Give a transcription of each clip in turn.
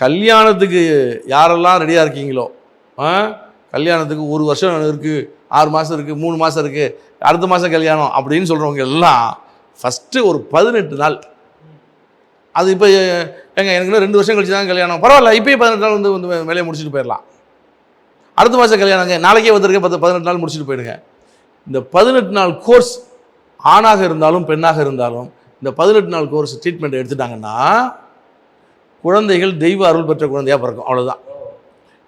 கல்யாணத்துக்கு யாரெல்லாம் ரெடியாக இருக்கீங்களோ கல்யாணத்துக்கு ஒரு வருஷம் இருக்குது ஆறு மாதம் இருக்குது மூணு மாதம் இருக்குது அடுத்த மாதம் கல்யாணம் அப்படின்னு சொல்கிறவங்க எல்லாம் ஃபஸ்ட்டு ஒரு பதினெட்டு நாள். அது இப்போ ஏங்க எனக்கு ரெண்டு வருஷம் கழிச்சு தான் கல்யாணம். பரவாயில்ல இப்போயே பதினெட்டு நாள் வந்து வந்து வேலையை முடிச்சுட்டு போயிடலாம். அடுத்த மாதம் கல்யாணங்க நாளைக்கே வந்திருக்க பத்து பதினெட்டு நாள் முடிச்சுட்டு போயிடுங்க. இந்த பதினெட்டு நாள் கோர்ஸ் ஆணாக இருந்தாலும் பெண்ணாக இருந்தாலும் இந்த பதினெட்டு நாள் கோர்ஸ் ட்ரீட்மெண்ட் எடுத்துட்டாங்கன்னா குழந்தைகள் தெய்வ அருள் பெற்ற குழந்தையாக பிறக்கும். அவ்வளவுதான்.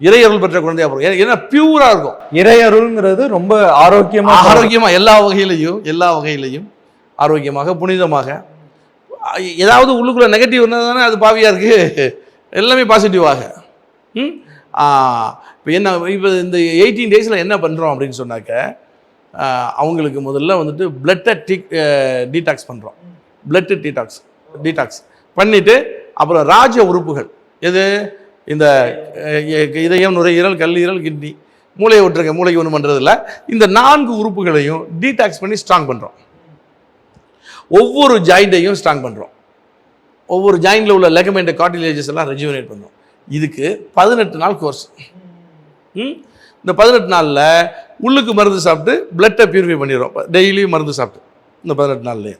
இறை அருள் பெற்ற குழந்தையாக பிறக்கும். ஏன்னா- பியூராக இருக்கும். இறையருள்ங்கிறது ரொம்ப ஆரோக்கியமா ஆரோக்கியமாக எல்லா வகையிலையும் எல்லா வகையிலையும் ஆரோக்கியமாக புனிதமாக. ஏதாவது உள்ளுக்குள்ள நெகட்டிவ் இருந்தால் தானே அது பாவியாக இருக்குது எல்லாமே பாசிட்டிவாக ம்? இப்போ என்ன இப்போ இந்த எயிட்டீன் டேஸில் என்ன பண்ணுறோம் அப்படின்னு சொன்னாக்க அவங்களுக்கு முதல்ல வந்துட்டு பிளட்டை டீ டீடாக்ஸ் பண்ணுறோம் பிளட்டு டீடாக்ஸ் டீடாக்ஸ் பண்ணிவிட்டு அப்புறம் ராஜ உறுப்புகள். எது? இந்த இதயம் நுரையீரல் கல்லீரல் கிட்னி. மூளையை விட்டுருங்க மூளைக்கு ஒன்றும் பண்ணுறதில்ல இந்த நான்கு உறுப்புகளையும் டீடாக்ஸ் பண்ணி ஸ்ட்ராங் பண்ணுறோம் ஒவ்வொரு ஜாயிண்ட்டையும் ஸ்ட்ராங் பண்ணுறோம் ஒவ்வொரு ஜாயிண்டில் உள்ள லெகமெண்ட் கார்டிலேஜஸ் எல்லாம் ரெஜுவனேட் பண்ணுறோம் இதுக்கு பதினெட்டு நாள் கோர்ஸ் ம்? இந்த பதினெட்டு நாளில் உள்ளுக்கு மருந்து சாப்பிட்டு பிளட்டை பியூரிஃபை பண்ணிடுறோம். டெய்லியும் மருந்து சாப்பிட்டு. இந்த பதினெட்டு நாள்லேயே.